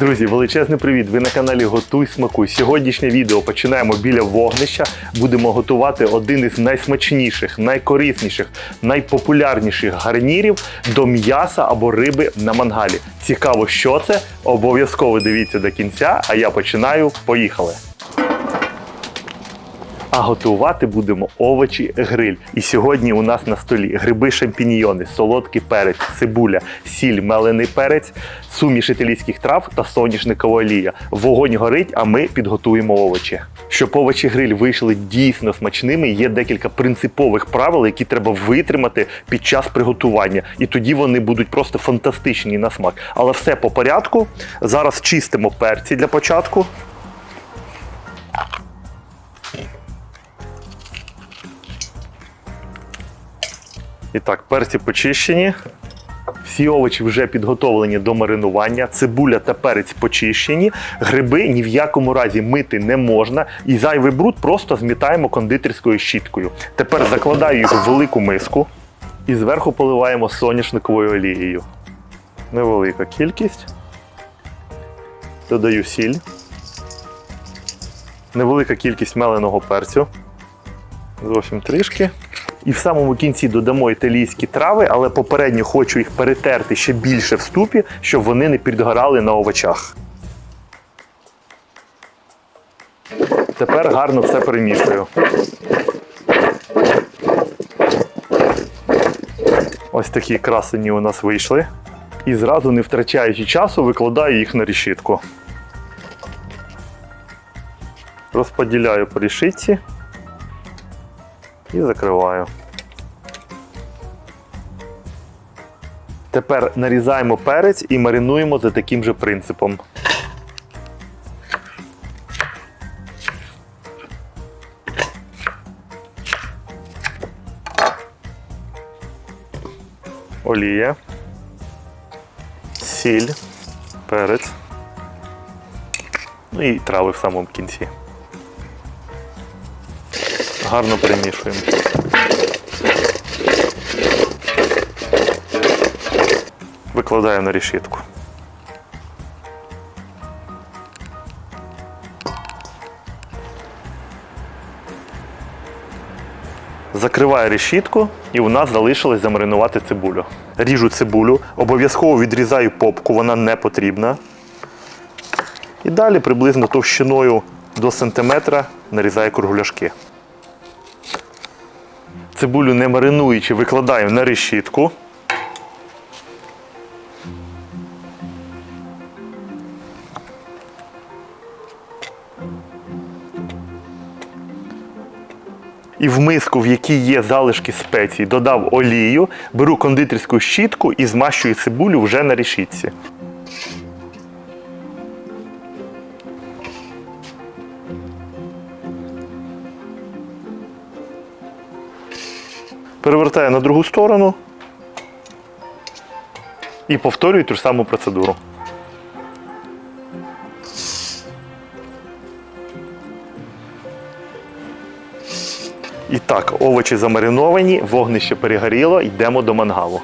Друзі, величезний привіт! Ви на каналі Готуй Смакуй. Сьогоднішнє відео починаємо біля вогнища. Будемо готувати один із найсмачніших, найкорисніших, найпопулярніших гарнірів до м'яса або риби на мангалі. Цікаво, що це? Обов'язково дивіться до кінця, а я починаю. Поїхали! А готувати будемо овочі гриль. І сьогодні у нас на столі гриби шампіньйони, солодкий перець, цибуля, сіль, мелений перець, суміш італійських трав та соняшникова олія. Вогонь горить, а ми підготуємо овочі. Щоб овочі гриль вийшли дійсно смачними, є декілька принципових правил, які треба витримати під час приготування. І тоді вони будуть просто фантастичні на смак. Але все по порядку. Зараз чистимо перці для початку. І так, перці почищені. Всі овочі вже підготовлені до маринування, цибуля та перець почищені. Гриби ні в якому разі мити не можна. І зайвий бруд просто змітаємо кондитерською щіткою. Тепер закладаю їх в велику миску і зверху поливаємо соняшниковою олією. Невелика кількість. Додаю сіль. Невелика кількість меленого перцю. Зовсім трішки. І в самому кінці додамо італійські трави, але попередньо хочу їх перетерти ще більше в ступі, щоб вони не підгорали на овочах. Тепер гарно все перемішую. Ось такі красені у нас вийшли. І зразу, не втрачаючи часу, викладаю їх на решітку. Розподіляю по решітці і закриваю. Тепер нарізаємо перець і маринуємо за таким же принципом. Олія, сіль, перець. Ну і трави в самому кінці. Гарно перемішуємо. Викладаю на решітку. Закриваю решітку і у нас залишилось замаринувати цибулю. Ріжу цибулю, обов'язково відрізаю попку, вона не потрібна. І далі приблизно товщиною до сантиметра нарізаю кругляшки. Цибулю не маринуючи, викладаю на решітку. І в миску, в якій є залишки спецій, додав олію, беру кондитерську щітку і змащую цибулю вже на решітці. Перевертаю на другу сторону і повторюю ту ж саму процедуру. І так, овочі замариновані, вогнище перегоріло, йдемо до мангалу.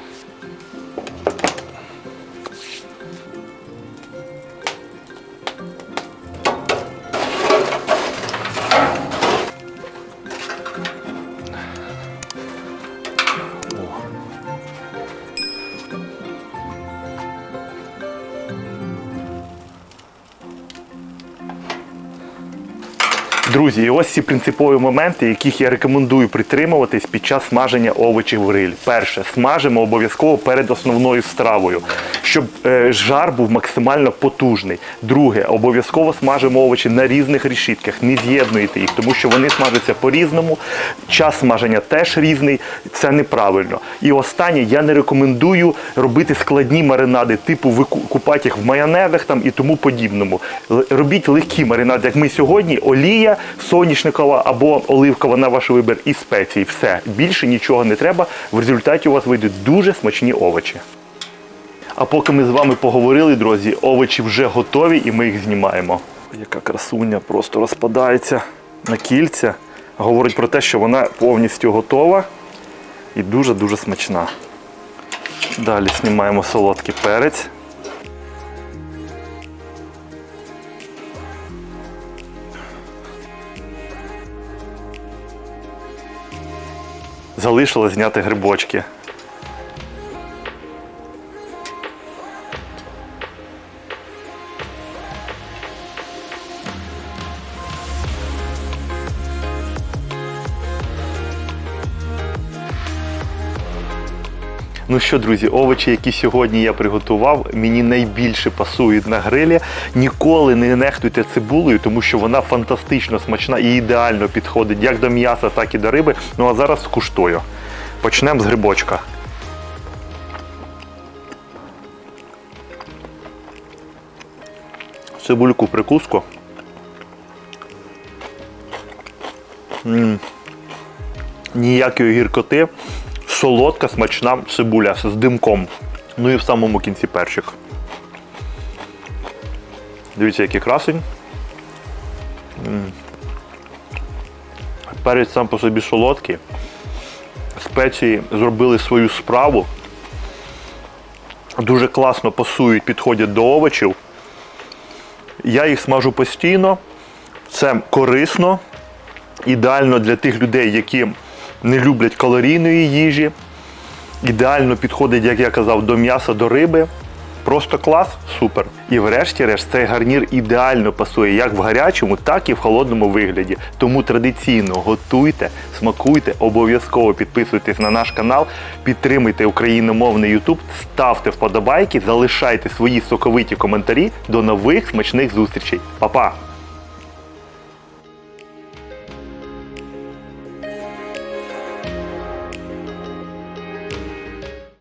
Друзі, і ось ці принципові моменти, яких я рекомендую притримуватись під час смаження овочів в гриль. Перше, смажимо обов'язково перед основною стравою, щоб е, жар був максимально потужний. Друге, обов'язково смажимо овочі на різних решітках, не з'єднуйте їх, тому що вони смажаться по-різному. Час смаження теж різний, це неправильно. І останнє, я не рекомендую робити складні маринади, типу викупати їх в майонезах там і тому подібному. Робіть легкі маринади, як ми сьогодні, олія, соняшникова або оливкова на ваш вибір і спеції. Все. Більше нічого не треба. В результаті у вас вийдуть дуже смачні овочі. А поки ми з вами поговорили, друзі, овочі вже готові і ми їх знімаємо. Яка красуня просто розпадається на кільця. Говорить про те, що вона повністю готова і дуже-дуже смачна. Далі знімаємо солодкий перець. Залишилось зняти грибочки. Ну що, друзі, овочі, які сьогодні я приготував, мені найбільше пасують на грилі. Ніколи не нехтуйте цибулею, тому що вона фантастично смачна і ідеально підходить як до м'яса, так і до риби. Ну а зараз скуштую. Почнемо з грибочка. Цибульку прикуску. М. Ніякої гіркоти солодка, смачна цибуля з димком. Ну і в самому кінці перчик. Дивіться, який красень. Перець сам по собі солодкий. Спеції зробили свою справу. Дуже класно пасують, підходять до овочів. Я їх смажу постійно. Це корисно, ідеально для тих людей, які не люблять калорійної їжі. Ідеально підходить, як я казав, до м'яса, до риби. Просто клас, супер. І врешті-решт цей гарнір ідеально пасує як в гарячому, так і в холодному вигляді. Тому традиційно готуйте, смакуйте, обов'язково підписуйтесь на наш канал, підтримуйте україномовний YouTube, ставте вподобайки, залишайте свої соковиті коментарі. До нових смачних зустрічей. Па-па!